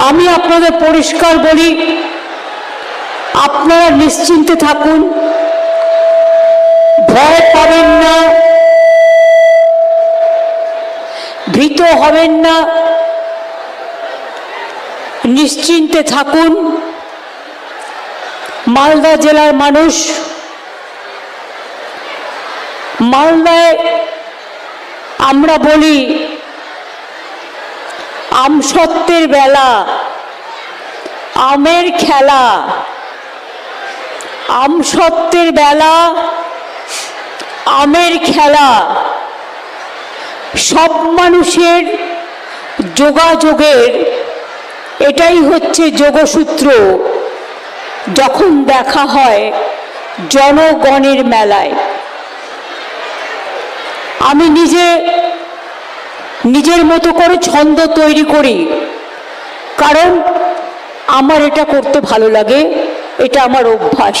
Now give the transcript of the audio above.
আমি আপনাদের পরিষ্কার বলি, আপনারা নিশ্চিন্তে থাকুন। ভয় পাবেন না। ভীত হবেন না। নিশ্চিন্তে থাকুন। মালদা জেলার মানুষ, মালদায় আমরা বলি আমসত্ত্বের বেলা, আমের খেলা। আমসত্ত্বের বেলা, আমের খেলা। সব মানুষের যোগাযোগের, এটাই হচ্ছে যোগসূত্র। যখন দেখা হয় জনগণের মেলায়, আমি নিজে নিজের মতো করে ছন্দ তৈরি করি। কারণ আমার এটা করতে ভালো লাগে, এটা আমার অভ্যাস।